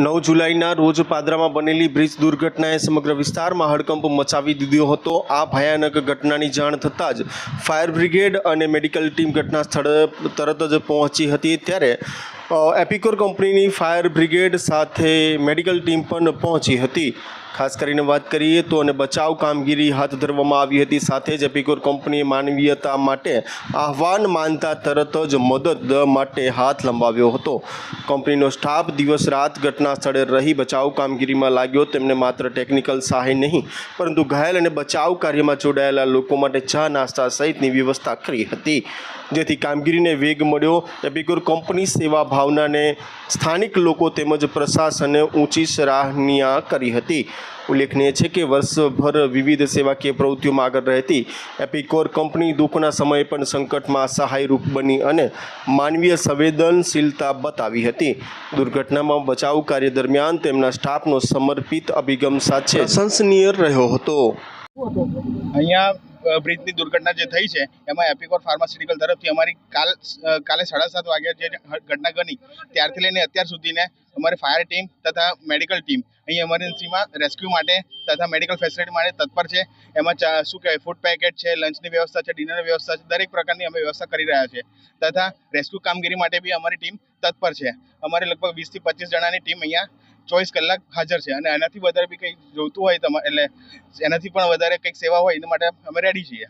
નવ જુલાઈના રોજ પાદરામાં બનેલી બ્રિજ દુર્ઘટનાએ સમગ્ર વિસ્તારમાં હડકંપ મચાવી દીધો હતો. આ ભયાનક ઘટનાની જાણ થતાં જ ફાયર બ્રિગેડ અને મેડિકલ ટીમ ઘટના સ્થળે તરત જ પહોંચી હતી. ત્યારે એપિકોર કંપનીની ફાયર બ્રિગેડ સાથે મેડિકલ ટીમ પણ પહોંચી હતી. ખાસ કરીને વાત કરીએ તો અને બચાવ કામગીરી હાથ ધરવામાં આવી હતી. સાથે જ એપિકોર કંપનીએ માનવીયતા માટે આહવાન માનતા તરત જ મદદ માટે હાથ લંબાવ્યો હતો. કંપનીનો સ્ટાફ દિવસ રાત ઘટના સ્થળે રહી બચાવ કામગીરીમાં લાગ્યો. તેમને માત્ર ટેકનિકલ સહાય નહીં, પરંતુ ઘાયલ અને બચાવ કાર્યમાં જોડાયેલા લોકો માટે ચા નાસ્તા સહિતની વ્યવસ્થા કરી હતી. જેથી કામગીરીને વેગ મળ્યો. એપિકોર કંપની સેવા ભાવનાને સ્થાનિક લોકો તેમજ પ્રશાસને ઊંચી સરાહનીય કરી હતી. ઉલ્લેખનીય છે કે વર્ષભર વિવિધ સેવાકીય પ્રવૃત્તિઓમાં આગળ રહેતી એપિકોર કંપની દુઃખના સમયે પણ સંકટમાં સહાયરૂપ બની અને માનવીય સંવેદનશીલતા બતાવી હતી. દુર્ઘટનામાં બચાવ કાર્ય દરમિયાન તેમના સ્ટાફનો સમર્પિત અભિગમ સાથે પ્રશંસનીય રહ્યો હતો. અહીંયા બ્રિજની દુર્ઘટના જે થઈ છે, એમાં એપિકોર ફાર્માસ્યુટિકલ તરફથી અમારી કાલ કાલે સાડા સાત વાગ્યા જે ઘટના બની ત્યારથી લઈને અત્યાર સુધીને અમારી ફાયર ટીમ તથા મેડિકલ ટીમ અહીં એમરજન્સીમાં રેસ્ક્યુ માટે તથા મેડિકલ ફેસિલિટી માટે તત્પર છે. એમાં શું કહેવાય ફૂડ પેકેટ છે લંચની વ્યવસ્થા છે ડિનરની વ્યવસ્થા છે, દરેક પ્રકારની અમે વ્યવસ્થા કરી રહ્યા છે તથા રેસ્ક્યુ કામગીરી માટે બી અમારી ટીમ તત્પર છે. અમારી લગભગ વીસથી પચીસ જણાની ટીમ અહીંયા ચોવીસ કલાક હાજર છે અને એનાથી વધારે બી કંઈક જોઈતું હોય તમારે એટલે એનાથી પણ વધારે કંઈક સેવા હોય એના માટે અમે રેડી છીએ.